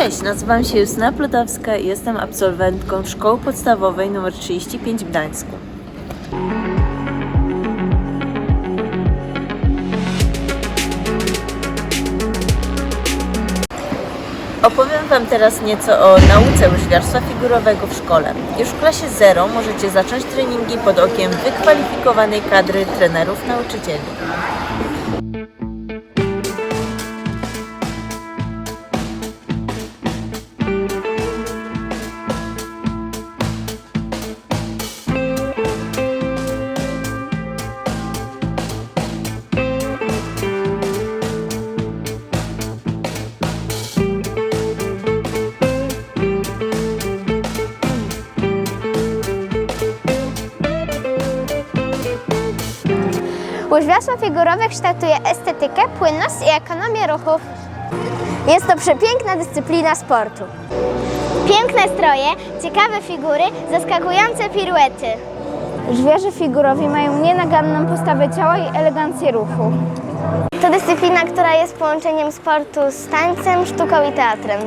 Cześć, nazywam się Justyna Plutowska i jestem absolwentką Szkoły Podstawowej nr 35 w Gdańsku. Opowiem Wam teraz nieco o nauce łyżwiarstwa figurowego w szkole. Już w klasie 0 możecie zacząć treningi pod okiem wykwalifikowanej kadry trenerów, nauczycieli. Łyżwiarstwo figurowe kształtuje estetykę, płynność i ekonomię ruchów. Jest to przepiękna dyscyplina sportu. Piękne stroje, ciekawe figury, zaskakujące piruety. Żwierze figurowi mają nienaganną postawę ciała i elegancję ruchu. To dyscyplina, która jest połączeniem sportu z tańcem, sztuką i teatrem.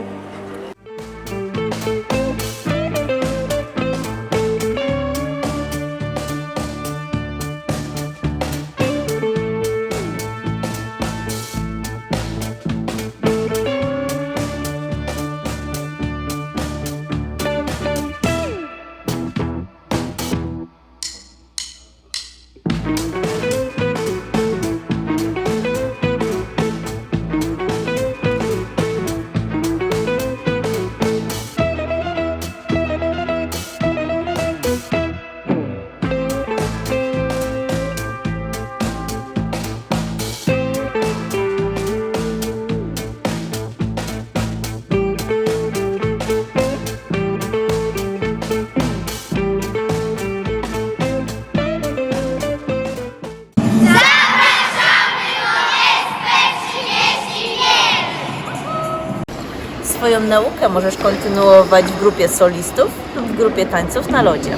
Swoją naukę możesz kontynuować w grupie solistów lub w grupie tańców na lodzie.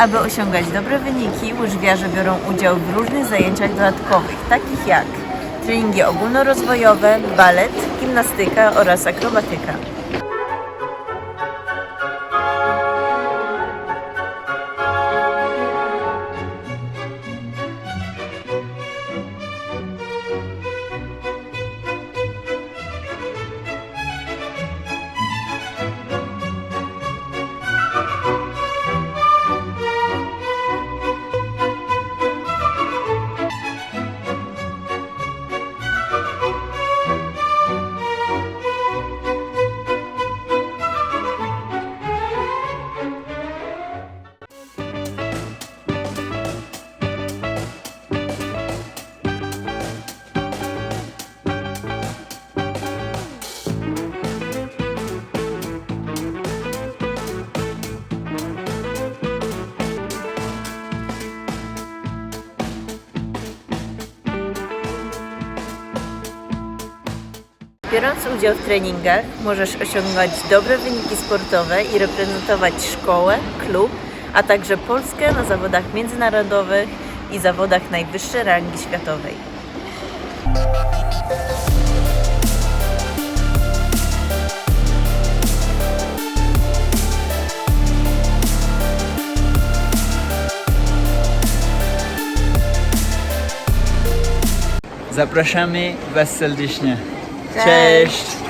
Aby osiągać dobre wyniki, łyżwiarze biorą udział w różnych zajęciach dodatkowych, takich jak treningi ogólnorozwojowe, balet, gimnastyka oraz akrobatyka. Biorąc udział w treningach, możesz osiągać dobre wyniki sportowe i reprezentować szkołę, klub, a także Polskę na zawodach międzynarodowych i zawodach najwyższej rangi światowej. Zapraszamy Was serdecznie. Cześć. Cześć.